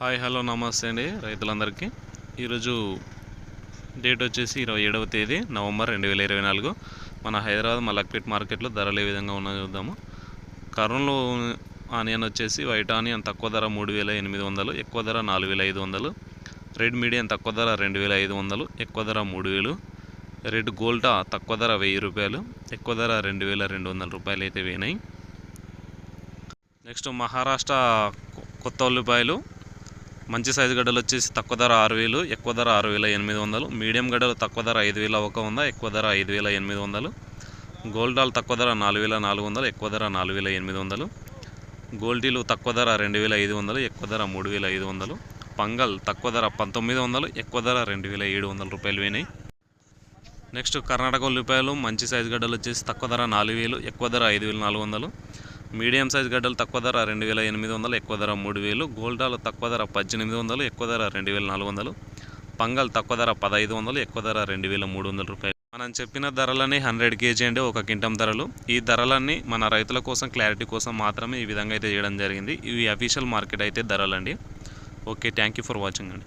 Hi hello నమస్తే అండి రైతులందరికీ. ఈరోజు డేట్ వచ్చేసి ఇరవై ఏడవ తేదీ నవంబర్ రెండు వేల ఇరవై నాలుగు. మన హైదరాబాద్ మలక్పేట్ మార్కెట్లో ధరలు ఏ విధంగా ఉన్నాయో చూద్దాము. కర్నూలు ఆనియన్ వచ్చేసి వైట్ ఆనియన్ తక్కువ ధర మూడు వేల ఎనిమిది వందలు ఎక్కువ ధర నాలుగు వేల ఐదు వందలు. రెడ్ మీడియం తక్కువ ధర రెండు వేల ఐదు వందలు ఎక్కువ ధర మూడు వేలు. రెడ్ గోల్టా తక్కువ ధర వెయ్యి రూపాయలు ఎక్కువ ధర రెండు వేల రెండు వందల రూపాయలు అయితే వేయినాయి. నెక్స్ట్ మహారాష్ట్ర కొత్త ఉల్లిపాయలు. మంచి సైజు గడ్డలు వచ్చేసి తక్కువ ధర ఆరు వేలు ఎక్కువ ధర ఆరు వేల ఎనిమిది వందలు. మీడియం గడ్డలు తక్కువ ధర ఐదు వేల ఒక వంద ఎక్కువ ధర ఐదు వేల ఎనిమిది వందలు. గోల్డాల్ తక్కువ ధర నాలుగు వేల నాలుగు వందలు ఎక్కువ ధర నాలుగు వేల ఎనిమిది వందలు. గోల్డీలు తక్కువ ధర రెండు వేల ఐదు వందలు ఎక్కువ ధర మూడు వేల ఐదు వందలు. పంగల్ తక్కువ ధర పంతొమ్మిది వందలు ఎక్కువ ధర రెండు వేల ఏడు వందల రూపాయలు పోయినాయి. నెక్స్ట్ కర్ణాటక ఉల్లిపాయలు మంచి సైజు గడ్డలు వచ్చేసి తక్కువ ధర నాలుగు వేలు ఎక్కువ ధర ఐదు వేల నాలుగు వందలు. మీడియం సైజ్ గడ్డలు తక్కువ ధర రెండు వేల ఎనిమిది వందలు ఎక్కువ ధర మూడు వేలు. గోల్డాలు తక్కువ ధర పద్దెనిమిది వందలు ఎక్కువ ధర రెండు వేల నాలుగు వందలు. పంగల్ తక్కువ ధర పదహైదు వందలు ఎక్కువ ధర రెండు వేల మూడు వందల రూపాయలు. మనం చెప్పిన ధరలన్నీ హండ్రెడ్ కేజీ అండి ఒక కింటం ధరలు. ఈ ధరలన్నీ మన రైతుల కోసం క్లారిటీ కోసం మాత్రమే ఈ విధంగా అయితే చేయడం జరిగింది. ఇవి అఫీషియల్ మార్కెట్ అయితే ధరలండి. Okay thank you for watching అండి.